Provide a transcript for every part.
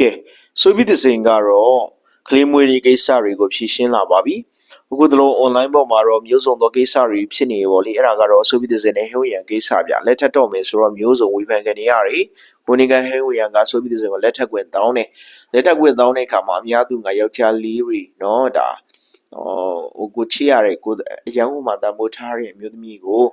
ကဲဆိုပြီးတဲ့စဉ်ကတော့ကလေးမွေးတွေကိစ္စတွေကိုဖြည့်ရှင်းလာပါပြီအခုတလုံး online ပေါ်မှာတော့မျိုးစုံသောကိစ္စတွေဖြစ်နေပေါ့လေအဲ့ဒါကတော့ဆိုပြီးတဲ့စဉ်နဲ့ဟင်းဝရံကိစ္စပြလက်ထက်တော့မယ်ဆိုတော့မျိုးစုံဝေဖန်ခံနေရတယ်ဝန်ကြီးကဟင်းဝရံကဆိုပြီးတဲ့စဉ်ကိုလက်ထက်ကွင်တောင်းတယ်လက်ထက်ကွင်တောင်းတဲ့အခါမှာအများသူငါယောက်ျားလေးတွေနော်ဒါဟိုကိုချစ်ရတဲ့ကိုအရန်ဟိုမှာတမိုးထားတဲ့အမျိုးသမီးကို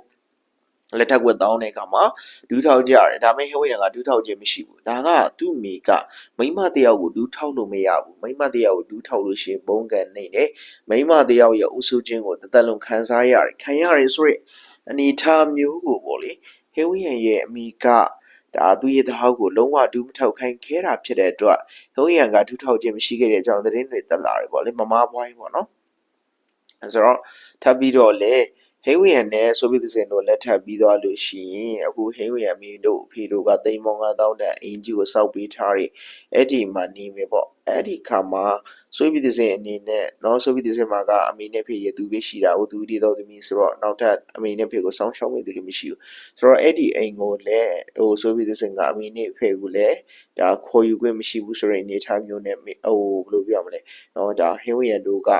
လက်ထပ်ခွင့်တောင်းတဲ့အခါမှာဒူးထောက်ကြရတယ်ဒါပေမဲ့ဟိုရန်ကဒူးထောက်ခြင်းမရှိဘူးဒါကသူ့မိကမိမတယောက်ကိုဒူးထောက်လို့မရဘူးမိမတယောက်ကိုဒူးထောက်လို့ရှိရင်ဘုံကန်နေတယ်မိမတယောက်ရဲ့အုပ်စုခြင်းကိုတစ်သက်လုံးခံစားရတယ်ခံရတယ်ဆိုရက်အနေထားမျိုးကိုပေါ့လေဟိဝရန်ရဲ့အမိကဒါသူရဲ့တဟောက်ကိုလုံးဝဒူးမထောက်ခိုင်းခဲတာဖြစ်တဲ့အတွက်ဟိဝရန်ကဒူးထောက်ခြင်းမရှိခဲ့တဲ့အကြောင်းသတင်းတွေတက်လာတယ်ပေါ့လေမမဘွိုင်းပေါ့နော်အဲဆိုတော့ထပ်ပြီးတော့လေ ဟိဝရန်နဲ့ဆိုဗီယက်စင်တို့လက်ထပ်ပြီးသွားလို့ရှိရင်အခုဟိဝရန်မင်းတို့အဖေတို့ကတိမ်မောင်9000တန်အင်ဂျီကိုစောက်ပေးထားတယ်အဲ့ဒီမှာနေမယ်ပေါ့အဲ့ဒီခါမှာဆိုဗီယက်စင်အနေနဲ့နော်ဆိုဗီယက်စင်မှာကအမေနဲ့ဖေရဲ့သူပဲရှိတာဟိုသူဒီတော့သမီးဆိုတော့နောက်ထပ်အမေနဲ့ဖေကိုစောင်းရှောင်းမဲ့သူတွေမရှိဘူးဆိုတော့အဲ့ဒီအိမ်ကိုလည်းဟိုဆိုဗီယက်စင်ကအမေနဲ့ဖေကိုလည်းဒါခေါ်ယူခွင့်မရှိဘူးဆိုတဲ့အနေအထားမျိုးနဲ့ဟိုဘယ်လိုပြောရမလဲနော်ဒါဟိဝရန်တို့က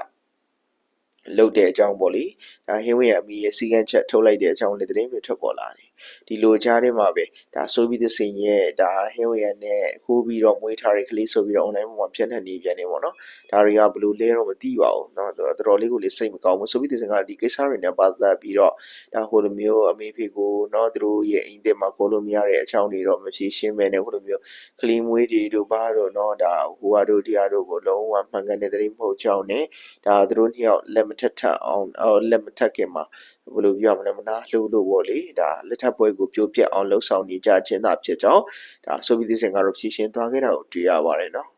လုတ်တဲ့အကြောင်းပေါ့လေဒါဟင်းဝင်းရအမီရဲ့စီကန်းချက်ထုတ်လိုက်တဲ့အကြောင်းလည်းသတင်းတွေထွက်ပေါ်လာတယ်ဒီလိုကြားထဲမှာပဲဒါဆိုပြီးသစင်ရဲ့ဒါဟင်းဝင်းရနဲ့ခိုးပြီးတော့မွေးထားတဲ့ကလေးဆိုပြီးတော့ online မှာပြန့်နှံ့နေပြန်နေပေါ့နော်ဒါတွေကဘယ်လိုလဲတော့မသိပါဘူးเนาะတော်တော်လေးကိုလေးစိတ်မကောင်းဘူးဆိုပြီးသစင်ကဒီကိစ္စတွေနဲ့ပတ်သက်ပြီးတော့ဒါဟိုလိုမျိုးအမေဖေကိုเนาะသူတို့ရဲ့အိမ်သစ်မှာကိုလိုမရတဲ့အကြောင်းတွေတော့မဖြေရှင်းပဲနဲ့ဟိုလိုမျိုးကလေးမွေးတွေတို့ဘာတို့เนาะဒါဟိုဟာတို့တရားတို့ကိုလုံးဝမှန်ကန်တဲ့သတင်းမဟုတ်ကြောင်းနဲ့ဒါသူတို့နှစ်ယောက်လက်မ ထက်ထက်အောင်လက်မထက်ခင်မှာဘယ်လိုပြောရမလဲမနာလှုပ်လို့ပေါ့လေဒါလက်ထပ်ပွဲကိုပြိုပြက်အောင်လှုပ်ဆောင်နေကြခြင်းသာဖြစ်ကြောင်းဒါဆိုပြီးဒီစင်ကတော့ဖြည့်ရှင်းသွားခဲ့တာကိုတွေ့ရပါတယ်နော်